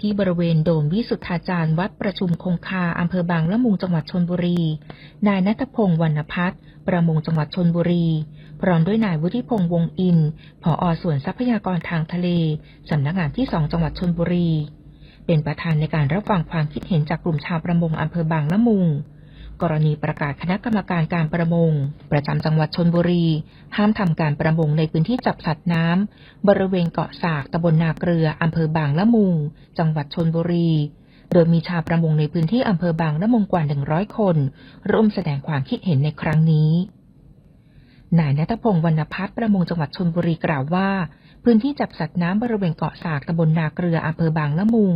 ที่บริเวณโดมวิสุทธาจารย์วัดประชุมคงคาอำเภอบางละมุงจังหวัดชนบุรี นายนัทพงศ์วรรณพัฒน์ประมงจังหวัดชนบุรี พร้อมด้วยนายวุฒิพงษ์วงอินผอส่วนทรัพยากรทางทะเล สำนักงานที่สองจังหวัดชนบุรี เป็นประธานในการรับฟังความคิดเห็นจากกลุ่มชาวประมงอำเภอบางละมุง กรณีประกาศคณะกรรมการการประมง ประจำจังหวัดชนบุรี ห้ามทำการประมงในพื้นที่จับสัตว์น้ำบริเวณเกาะสากตำบลนาเกลืออำเภอบางละมุง จังหวัดชนบุรี โดยมีชาวประมงในพื้นที่อำเภอบางละมุงกว่า 100 คน ร่วมแสดงความคิดเห็นในครั้งนี้นายนัทพงศ์วรรณพัฒน์ประมงจังหวัดชนบุรีกล่าวว่า พื้นที่จับสัตว์น้ำบริเวณเกาะสากตำบลนาเกลืออำเภอบางละมุง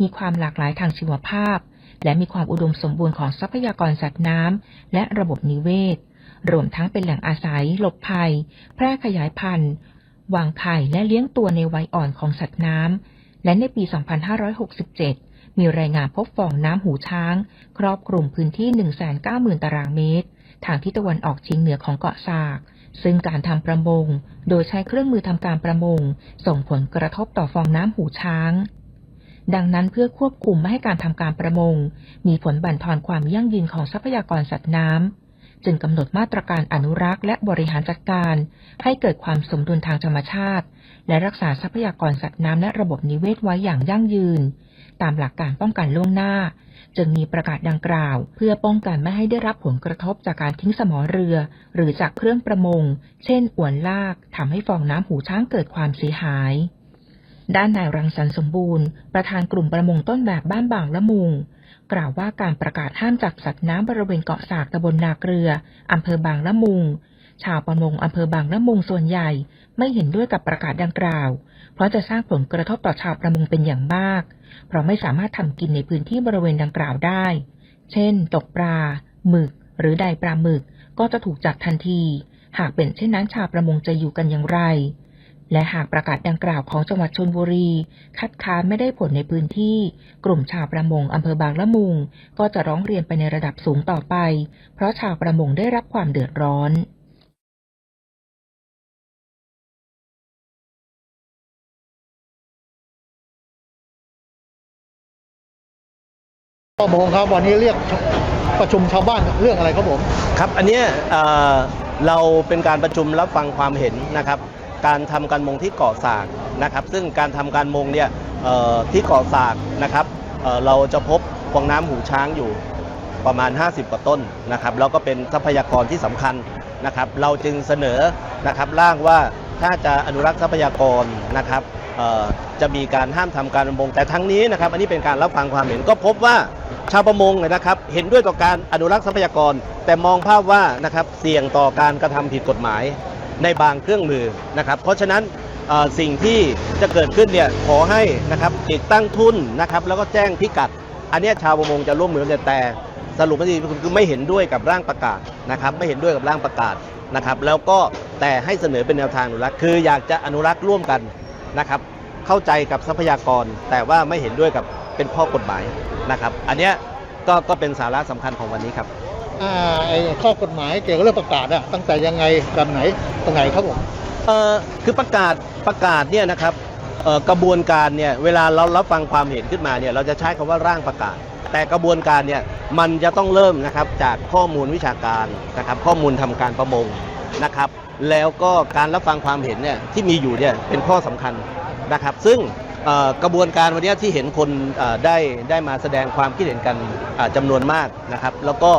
มีความหลากหลายทางชีวภาพ และมีความอุดมสมบูรณ์ของทรัพยากรสัตว์น้ำและระบบนิเวศ รวมทั้งเป็นแหล่งอาศัย หลบภัย แพร่ขยายพันธุ์วางไข่และเลี้ยงตัวในวัยอ่อนของสัตว์น้ำและในปี 2567 มีรายงานพบฟองน้ำหูช้าง ครอบคลุมพื้นที่ 190,000 ตารางเมตร ทางทิศตะวันออกเฉียงเหนือของเกาะสาก ซึ่งการทำประมง โดยใช้เครื่องมือทำการประมง ส่งผลกระทบต่อฟองน้ำหูช้าง ดังนั้นเพื่อควบคุมไม่ให้การทำการประมง มีผลบั่นทอนความยั่งยืนของทรัพยากรสัตว์น้ำ จึงกำหนดมาตรการอนุรักษ์และบริหารจัดการ ให้เกิดความสมดุลทางธรรมชาติ และรักษาทรัพยากรสัตว์น้ำและระบบนิเวศไว้อย่างยั่งยืน ตามหลักการป้องกันล่วงหน้า จึงมีประกาศดังกล่าว เพื่อป้องกันไม่ให้ได้รับผลกระทบจากการทิ้งสมอเรือ หรือจากเครื่องประมง เช่นอวนลากทำให้ฟองน้ำหูช้างเกิดความเสียหาย ด้านนายรังสรรค์สมบูรณ์ ประธานกลุ่มประมงต้นแบบบ้านบางละมุง กล่าวว่าการประกาศห้ามจับสัตว์น้ำบริเวณเกาะสากตำบลนาเกลืออำเภอบางละมุง ชาวประมงอำเภอบางละมุงส่วนใหญ่ ไม่เห็นด้วยกับประกาศดังกล่าว เพราะจะสร้างผลกระทบต่อชาวประมงเป็นอย่างมาก เพราะไม่สามารถทำกินในพื้นที่บริเวณดังกล่าวได้ เช่น ตกปลา หมึก หรือใดปลาหมึก ก็จะถูกจับทันที หากเป็นเช่นนั้นชาวประมงจะอยู่กันอย่างไร และหากประกาศดังกล่าวของจังหวัดชนบุรี คัดค้านไม่ได้ผลในพื้นที่ กลุ่มชาวประมงอำเภอบางละมุง ก็จะร้องเรียนไปในระดับสูงต่อไป เพราะชาวประมงได้รับความเดือดร้อนประมงครับวันนี้เรียกประชุมชาวบ้านเรื่องอะไรครับผม ครับ อันเนี้ยเอ่อเราเป็นการประชุมรับฟังความเห็นนะครับ การทำการมงที่เกาะสากนะครับซึ่งการทำการมงเนี่ยที่เกาะสากนะครับเเราจะพบฟองน้ำหูช้างอยู่ประมาณ 50กว่าต้นนะครับแล้วก็เป็นทรัพยากรที่สำคัญนะครับเราจึงเสนอนะครับร่างว่าถ้าจะอนุรักษ์ทรัพยากรนะครับจะมีการห้ามทำการประมง แต่ทั้งนี้นะครับอันนี้เป็นการรับฟังความเห็นก็พบว่าชาวประมงเนี่ยนะครับ เห็นด้วยต่อการอนุรักษ์ทรัพยากร แต่มองภาพว่านะครับเสี่ยงต่อการกระทำผิดกฎหมาย ในบางเครื่องมือนะครับ เพราะฉะนั้นสิ่งที่จะเกิดขึ้นเนี่ยขอให้นะครับติดตั้งทุนนะครับ แล้วก็แจ้งพิกัด อันนี้ชาวประมงจะร่วมมือกันแต่สรุปก็คือคือไม่เห็นด้วยกับร่างประกาศนะครับ ไม่เห็นด้วยกับร่างประกาศนะครับ แล้วก็แต่ให้เสนอเป็นแนวทางอนุรักษ์คืออยากจะอนุรักษ์ร่วมกันนะครับ เข้าใจกับทรัพยากร แต่ว่าไม่เห็นด้วยกับเป็นข้อกฎหมายนะครับ อันนี้ก็ก็เป็นสาระสำคัญของวันนี้ครับ ไอ้ข้อกฎหมายเกี่ยวกับเรื่องประกาศอะตั้งแต่ยังไงแบบไหนตรงไหนครับผมเอ่อคือประกาศประกาศเนี่ยนะครับเอ่อกระบวนการเนี่ยเวลาเรารับฟังความเห็นขึ้นมาเนี่ยเราจะใช้คำว่าร่างประกาศ แต่กระบวนการเนี่ยมันจะต้องเริ่มนะครับจากข้อมูลวิชาการนะครับข้อมูลทำการประมงนะครับ แล้วก็การรับฟังความเห็นเนี่ยที่มีอยู่เนี่ยเป็นข้อสำคัญนะครับ ซึ่ง กระบวนการวันนี้ที่เห็นคนได้ได้มาแสดงความคิดเห็นกันอ่าจำนวนมากนะครับ แล้วก็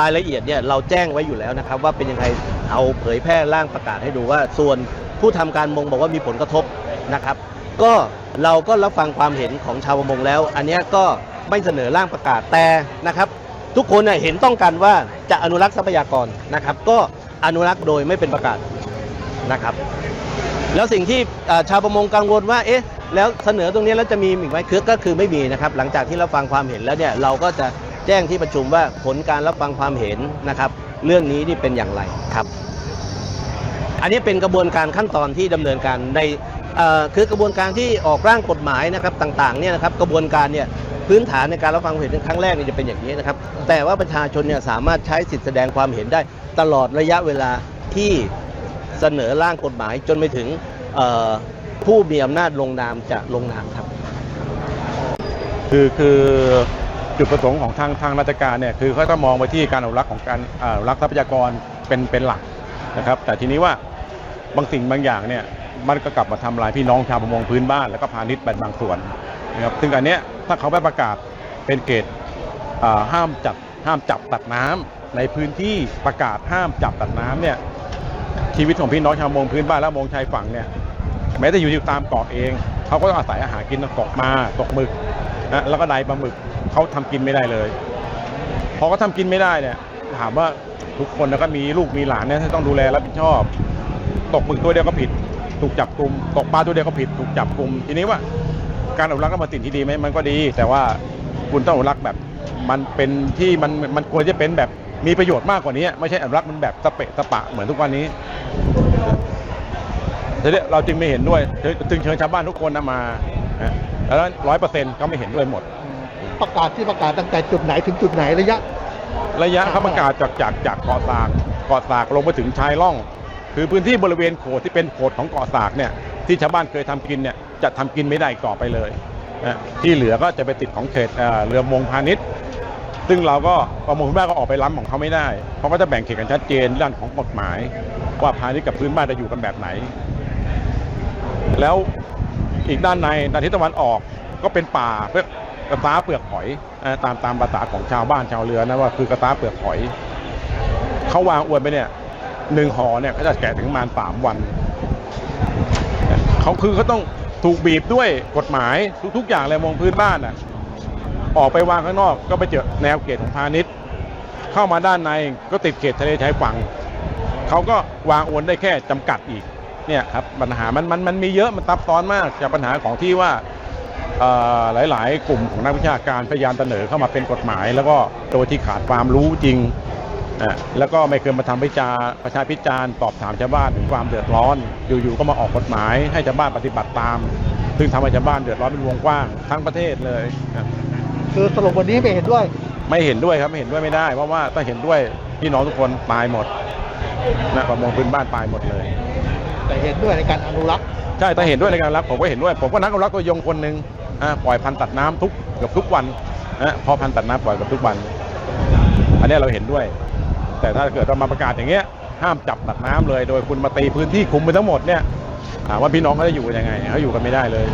รายละเอียดเนี่ยเราแจ้งไว้อยู่แล้วนะครับ ว่าเป็นยังไงเอาเผยแพร่ร่างประกาศให้ดูว่า ส่วนผู้ทำการมงบอกว่ามีผลกระทบนะครับ ก็เราก็รับฟังความเห็นของชาวประมงแล้ว อันนี้ก็ไม่เสนอร่างประกาศแต่นะครับ ทุกคนน่ะเห็นต้องกันว่าจะอนุรักษ์ทรัพยากรนะครับ ก็อนุรักษ์โดยไม่เป็นประกาศนะครับ แล้วสิ่งที่ชาวประมงกังวลว่าเอ๊ะแล้วเสนอตรงนี้แล้วจะมีอีกไหมคือก็คือไม่มีนะครับ หลังจากที่เรับฟังความเห็นแล้วเนี่ยเราก็จะแจ้งที่ประชุมว่าผลการรับฟังความเห็นนะครับ เรื่องนี้นี่เป็นอย่างไรครับ อันนี้เป็นกระบวนการขั้นตอนที่ดำเนินการในคือกระบวนการที่ออกร่างกฎหมายนะครับต่างๆเนี่ยนะครับกระบวนการเนี่ยพื้นฐานในการรับฟังความเห็นครั้งแรกเนี่ยจะเป็นอย่างนี้นะครับ แต่ว่าประชาชนเนี่ยสามารถใช้สิทธิแสดงความเห็นได้ตลอดระยะเวลาที่ เสนอร่างกฎหมายจนไปถึงผู้มีอำนาจลงนามจะลงนามครับ คือคือจุดประสงค์ของทางทางราชการเนี่ยคือเขาต้องมองไปที่การอนุรักษ์ของการอ่าอนุรักษ์ทรัพยากรเป็นเป็นหลักนะครับ แต่ทีนี้ว่าบางสิ่งบางอย่างเนี่ยมันก็กลับมาทำลายพี่น้องชาวประมงพื้นบ้านแล้วก็พาณิชย์เป็นบางส่วนนะครับซึ่งอันเนี้ยถ้าเขาไม่ประกาศเป็นเขตอ่าห้ามจับห้ามจับตัดน้ำในพื้นที่ประกาศห้ามจับตัดน้ำเนี่ย ชีวิตของพี่น้องชาวมงพื้นบ้านและมงชายฝั่งเนี่ยแม้แต่อยู่ตามเกาะเองเขาก็ต้องอาศัยอาหารกินตกมาตกหมึกนะแล้วก็ไดปลาหมึกเขาทำกินไม่ได้เลยพอเขาทำกินไม่ได้เนี่ยถามว่าทุกคนแล้วก็มีลูกมีหลานเนี่ยที่ต้องดูแลรับผิดชอบ ตกหมึกตัวเดียวก็ผิด ถูกจับกลุ่มตกปลาตัวเดียวก็ผิด ถูกจับกลุ่มทีนี้ว่า การอนุรักษ์ก็มาสิ่งที่ดีไหมมันก็ดี แต่ว่าคุณต้องอนุรักษ์แบบ มันเป็นที่มันมันควรจะเป็นแบบ มีประโยชน์มากกว่านี้ ไม่ใช่อนุรักษ์มันแบบสเปะสปะเหมือนทุกวันนี้ทีนี้เราจึงไม่เห็นด้วยจึงเชิญชาวบ้านทุกคนนะมานะแล้วร้อยเปอร์เซ็นต์ก็ไม่เห็นด้วยหมด ประกาศที่ประกาศตั้งแต่จุดไหนถึงจุดไหนระยะ ระยะเขาประกาศจากจากจากเกาะสากเกาะสากลงมาถึงชายล่อง คือพื้นที่บริเวณโขดที่เป็นโขดของเกาะสากเนี่ยที่ชาวบ้านเคยทำกินเนี่ยจะทำกินไม่ได้อีกต่อไปเลยนะที่เหลือก็จะไปติดของเขตเอ่อเรือมงพาณิชย์ ซึ่งเราก็ประมงพื้นบ้านก็ออกไปล้ำของเขาไม่ได้ เพราะก็จะแบ่งเขตกันชัดเจนด้านของกฎหมาย ว่าพาณิชย์กับพื้นบ้านจะอยู่กันแบบไหน แล้วอีกด้านในด้านทิศตะวันออกก็เป็นป่าเพื่อกระตาเปลือกหอยตามตามภาษาของชาวบ้านชาวเรือนะว่าคือกระตาเปลือกหอยเขาวางอวนไปเนี่ยหนึ่งห่อเนี่ยเขาจะแกะถึงประมาณสามวันเขาคือเขาต้องถูกบีบด้วยกฎหมายทุกๆอย่างเลยมองพื้นบ้านอะ ออกไปวางข้างนอกก็ไปเจอแนวเขตของพาณิชย์ เข้ามาด้านในก็ติดเขตทะเลชายฝั่งเขาก็วางอวนได้แค่จำกัดอีกเนี่ยครับปัญหามันมันมันมีเยอะมันซับซ้อนมากจากปัญหาของที่ว่าหลาย ๆ กลุ่มของนักวิชาการพยายามเสนอเข้ามาเป็นกฎหมาย แล้วก็โดยที่ขาดความรู้จริงอะแล้วก็ไม่เคยมาทำพิจารประชาพิจารณ์ตอบถามชาวบ้านถึงความเดือดร้อน อยู่ ๆ ก็มาออกกฎหมายให้ชาวบ้านปฏิบัติตาม ซึ่งทำให้ชาวบ้านเดือดร้อนเป็นวงกว้างทั้งประเทศเลยครับ คือสรุปวันนี้ไม่เห็นด้วย ไม่เห็นด้วยครับไม่เห็นด้วยไม่ได้ เพราะว่าถ้าเห็นด้วยพี่น้องทุกคนตายหมดนะประมงพื้นบ้านตายหมดเลย แต่เห็นด้วยในการอนุรักษ์ใช่ถ้าเห็นด้วยในการรับผมก็เห็นด้วย ผมก็นักอนุรักษ์ตัวยงคนหนึ่งอ่าปล่อยพันธุ์ตัดน้ำทุกเกือบทุกวันนะพอพันธุ์ตัดน้ำปล่อยเกือบทุกวัน อันเนี้ยเราเห็นด้วย แต่ถ้าเกิดเรามาประกาศอย่างเงี้ยห้ามจับตัดน้ำเลย โดยคุณมาตีพื้นที่คุมไปทั้งหมดเนี่ยถามว่าพี่น้องเขาจะอยู่กันยังไงเขาอยู่กันไม่ได้เลย